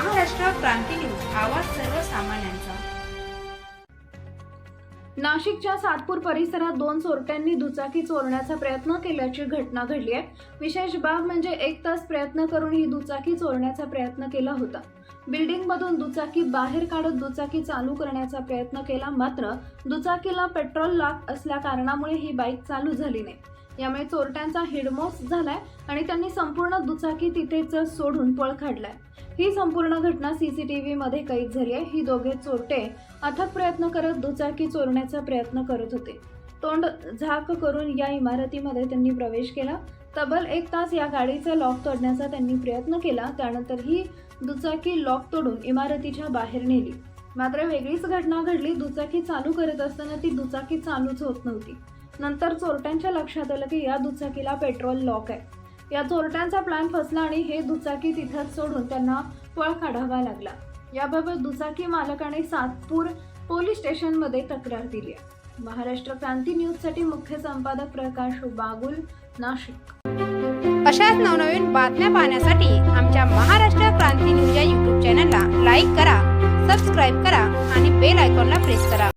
क्रांती news आवाज सर्वसामान्यांचा. नाशिकच्या सातपूर परिसरात दोन चोरट्यांनी दुचाकी चोरण्याचा प्रयत्न केल्याची घटना घडली आहे. विशेष बाब म्हणजे एक तास प्रयत्न करून ही दुचाकी चोरण्याचा प्रयत्न केला होता. बिल्डिंगमधून दुचाकी बाहेर काढत दुचाकी चालू करण्याचा प्रयत्न केला मात्र दुचाकीला पेट्रोल लाग असल्या कारणामुळे ही बाईक चालू झाली नाही. यामुळे चोरट्यांचा हिडमोस झालाय आणि त्यांनी संपूर्ण दुचाकी तिथेच सोडून पळ काढलाय. ही संपूर्ण घटना सीसीटीव्ही मध्ये कैद झाली आहे. ही दोघे चोरटे अथक प्रयत्न करत दुचाकी चोरण्याचा प्रयत्न करत होते. तोंड झाक करून या इमारतीमध्ये त्यांनी प्रवेश केला. तब्बल एक तास या गाडीचा लॉक तोडण्याचा त्यांनी प्रयत्न केला. त्यानंतर ही दुचाकी लॉक तोडून इमारतीच्या बाहेर नेली. मात्र वेगळीच घटना घडली. दुचाकी चालू करत असताना ती दुचाकी चालूच होत नव्हती. नंतर चोरट्यांच्या लक्षात आलं की या दुचाकीला पेट्रोल लॉक आहे. या चोरट्यांचा प्लॅन फसला आणि हे दुचाकी तिथंच सोडून त्यांना पळ काढावा लागला. याबाबत दुचाकी मालकाने सातपूर पोलीस स्टेशनमध्ये तक्रार दिली आहे. महाराष्ट्र क्रांती न्यूजसाठी मुख्य संपादक प्रकाश बागुल नाशिक. अशाच नवनवीन बातम्या पाहण्यासाठी आमच्या महाराष्ट्र क्रांती न्यूज या यूट्यूब चॅनलला लाईक करा सबस्क्राईब करा आणि बेल आयकॉनला प्रेस करा.